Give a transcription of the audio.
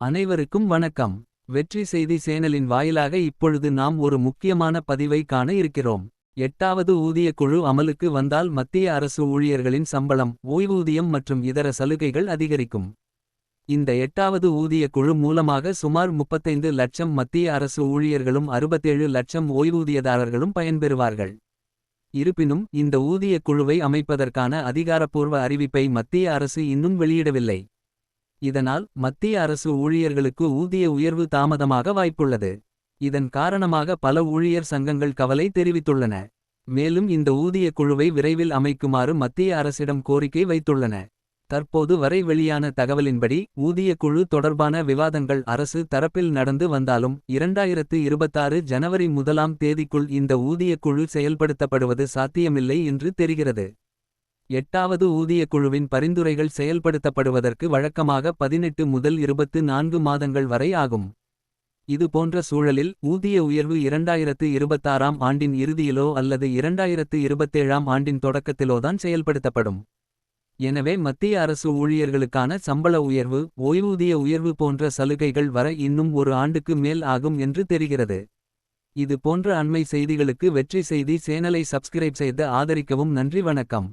அனைவருக்கும் வணக்கம். வெற்றி செய்தி சேனலின் வாயிலாக இப்பொழுது நாம் ஒரு முக்கியமான பதிவை காண இருக்கிறோம். எட்டாவது ஊதிய குழு அமலுக்கு வந்தால் மத்திய அரசு ஊழியர்களின் சம்பளம் ஓய்வூதியம் மற்றும் இதர சலுகைகள் அதிகரிக்கும். இந்த எட்டாவது ஊதிய குழு மூலமாக சுமார் 35 லட்சம் மத்திய அரசு ஊழியர்களும் 67 லட்சம் ஓய்வூதியதாரர்களும் பயன்பெறுவார்கள். இருப்பினும் இந்த ஊதிய குழுவை அமைப்பதற்கான அதிகாரப்பூர்வ அறிவிப்பை மத்திய அரசு இன்னும் வெளியிடவில்லை. இதனால் மத்திய அரசு ஊழியர்களுக்கு ஊதிய உயர்வு தாமதமாக வாய்ப்புள்ளது. இதன் காரணமாக பல ஊழியர் சங்கங்கள் கவலை தெரிவித்துள்ளன. மேலும் இந்த ஊதிய குழுவை விரைவில் அமைக்குமாறு மத்திய அரசிடம் கோரிக்கை வைத்துள்ளன. தற்போது வரை வெளியான தகவலின்படி ஊதிய குழு தொடர்பான விவாதங்கள் அரசு தரப்பில் நடந்து வந்தாலும் 2026 ஜனவரி முதலாம் தேதிக்குள் இந்த ஊதிய குழு செயல்படுத்தப்படுவது சாத்தியமில்லை என்று தெரிகிறது. எட்டாவது ஊதிய குழுவின் பரிந்துரைகள் செயல்படுத்தப்படுவதற்கு வழக்கமாக 18 முதல் 24 மாதங்கள் வரை ஆகும். இது போன்ற சூழலில் ஊதிய உயர்வு 2026ஆம் ஆண்டின் இறுதியிலோ அல்லது 2027ஆம் ஆண்டின் தொடக்கத்திலோதான் செயல்படுத்தப்படும். எனவே மத்திய அரசு ஊழியர்களுக்கான சம்பள உயர்வு ஓய்வூதிய உயர்வு போன்ற சலுகைகள் வர இன்னும் ஒரு ஆண்டுக்கு மேல் ஆகும் என்று தெரிகிறது. இது போன்ற அண்மை செய்திகளுக்கு வெற்றி செய்தி சேனலை சப்ஸ்கிரைப் செய்து ஆதரிக்கவும் நன்றி வணக்கம்.